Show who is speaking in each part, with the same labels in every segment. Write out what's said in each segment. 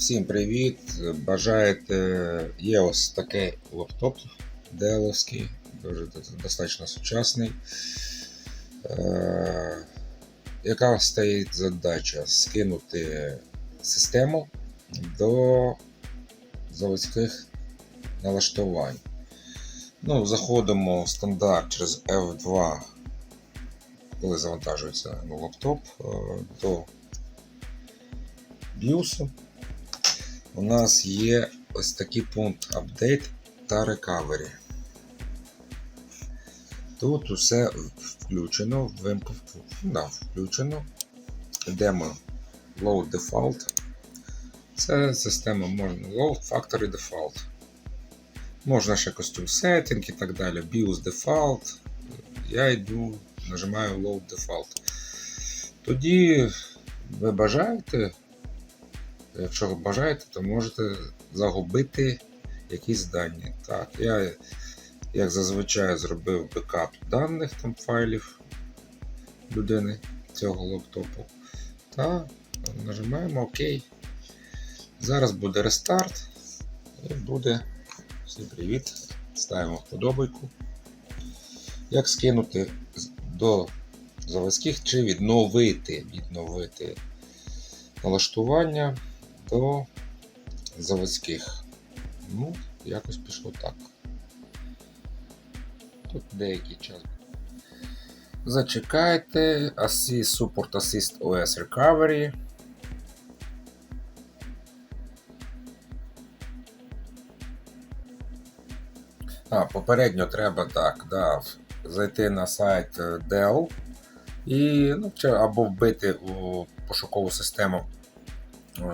Speaker 1: Всім привіт! Бажаєте, є ось такий лаптоп Dell, дуже достатньо сучасний. Е, яка стоїть задача скинути систему до заводських налаштувань. Ну, Заходимо в стандарт через F2, коли завантажується лаптоп е, до BIOS. У нас є ось такий пункт Update та Recovery. Тут усе включено, да, включено. Йдемо Load Default. Це система можна Load Factory Default. Можна ще Costume Setting і так далі. BIOS Default. Я йду, нажимаю Load Default. Тоді ви бажаєте Якщо ви бажаєте, то можете загубити якісь дані. Так, я, як зазвичай, зробив бекап даних там файлів людини цього лаптопу. Та нажимаємо ОК. Зараз буде рестарт і буде всім привіт. Ставимо вподобайку. Як скинути до заводських чи відновити, відновити налаштування до заводських. Ну, якось пішло так. Тут деякий час. Зачекайте. Assist Support Assist OS Recovery. А, попередньо треба так, да, зайти на сайт е, Dell і, ну, або вбити у пошукову систему е,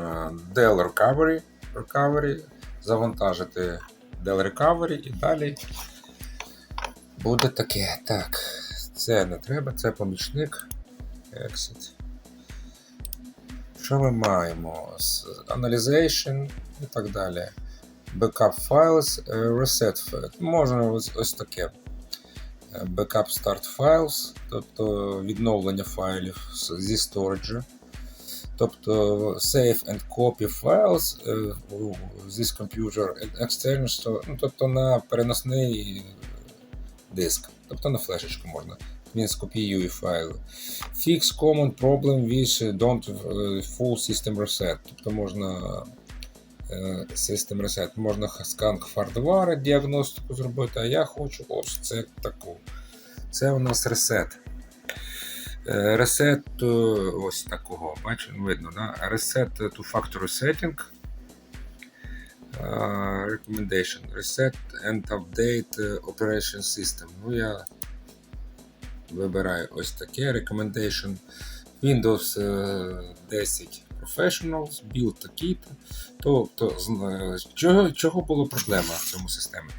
Speaker 1: Dell Recovery, Recovery, завантажити Dell Recovery і далі буде таке. Так, це не треба, це помічник. Exit. Що ми маємо? Analyzation і так далі. Backup files, е, reset files. Можна ось, ось таке. Е, Backup start files, тобто відновлення файлів зі сториджу. Тобто save and copy files е, this computer and external, ну, тобто на переносний диск, тобто на флешечку можна. Він скопіює файли. Fix common problem with don't е, full system reset. Тобто можна е, System Reset. Можна сканк хардвари, діагностику зробити, а я хочу ось це таку. Це у нас ресет. Е, Reset е, ось такого, бачите, видно, да? Reset to factory setting. Е, Recommendation. Reset and update е, operation system. Ну, я вибираю ось таке Recommendation. Windows е, 10 Professionals, build такий-то. Тобто, е, чого, чого була проблема в цьому системі?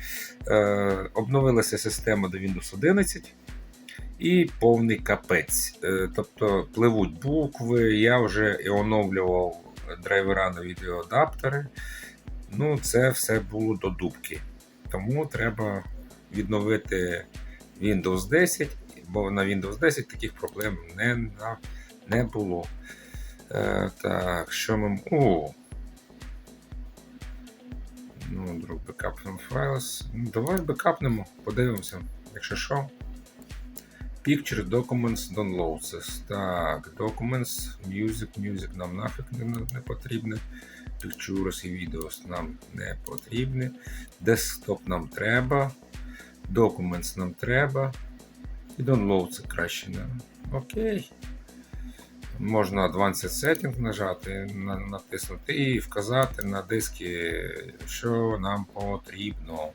Speaker 1: Е, обновилася система до Windows 11 і повний капець. Е, тобто пливуть букви, я вже і оновлював драйвера на відеоадаптери. Ну, це все було до дубки. Тому треба відновити Windows 10, бо на Windows 10 таких проблем не, не було. Е, так, що ми. О! Ну, друг from files. Ну, давай бекапнемо, подивимося, якщо що. Picture Documents Downloads. Так, Documents, Music, Music нам нафіг не, не потрібне. Pictures і Videos нам не потрібні. Desktop нам треба. Documents нам треба. І Downloads краще. Не. Окей. Можна Advanced Setting нажати, натиснути і вказати на диски, що нам потрібно.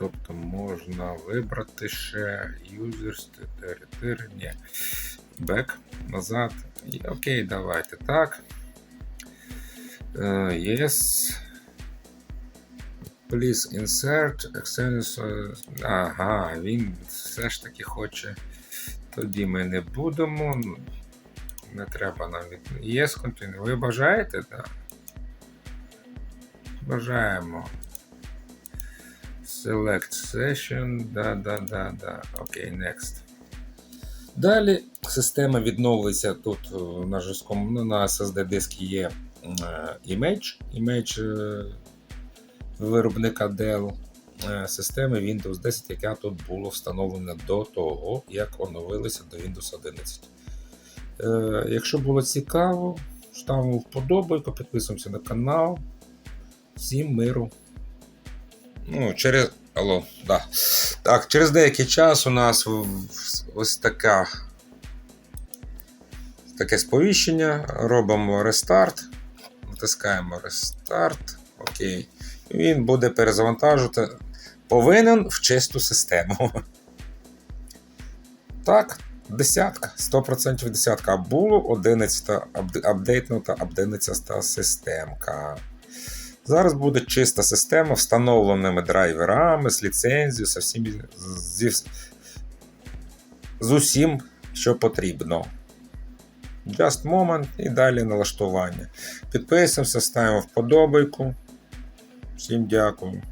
Speaker 1: Тобто можна вибрати ще users, ні. Back, назад. І, окей, давайте так. Е, yes. Please insert external. е, Ага, він все ж таки хоче. Тоді ми не будемо. ну, Не треба навіть. Yes, continue. Ви бажаєте? Так. Бажаємо. Select session. Да, да, да, да. Окей, next. Далі система відновиться тут е, на жорсткому, ну, на SSD дискі є е, Image, Image е, виробника Dell системи Windows 10, яка тут була встановлена до того, як оновилися до Windows 11. Е, Якщо було цікаво, ставимо вподобайку, підписуємося на канал. Всім миру. Ну, через. Алло, да. Так, через деякий час у нас ось така. Таке сповіщення. Робимо рестарт. Натискаємо рестарт. Окей. Він буде перезавантажувати. Повинен в чисту систему. Так, десятка, 100% десятка. Було 11 апдейтнута 11 системка. Зараз буде чиста система, встановленими драйверами, з ліцензією, з, всім, зі, з усім, що потрібно. Just moment і далі налаштування. Підписуємося, ставимо вподобайку. Всім дякую.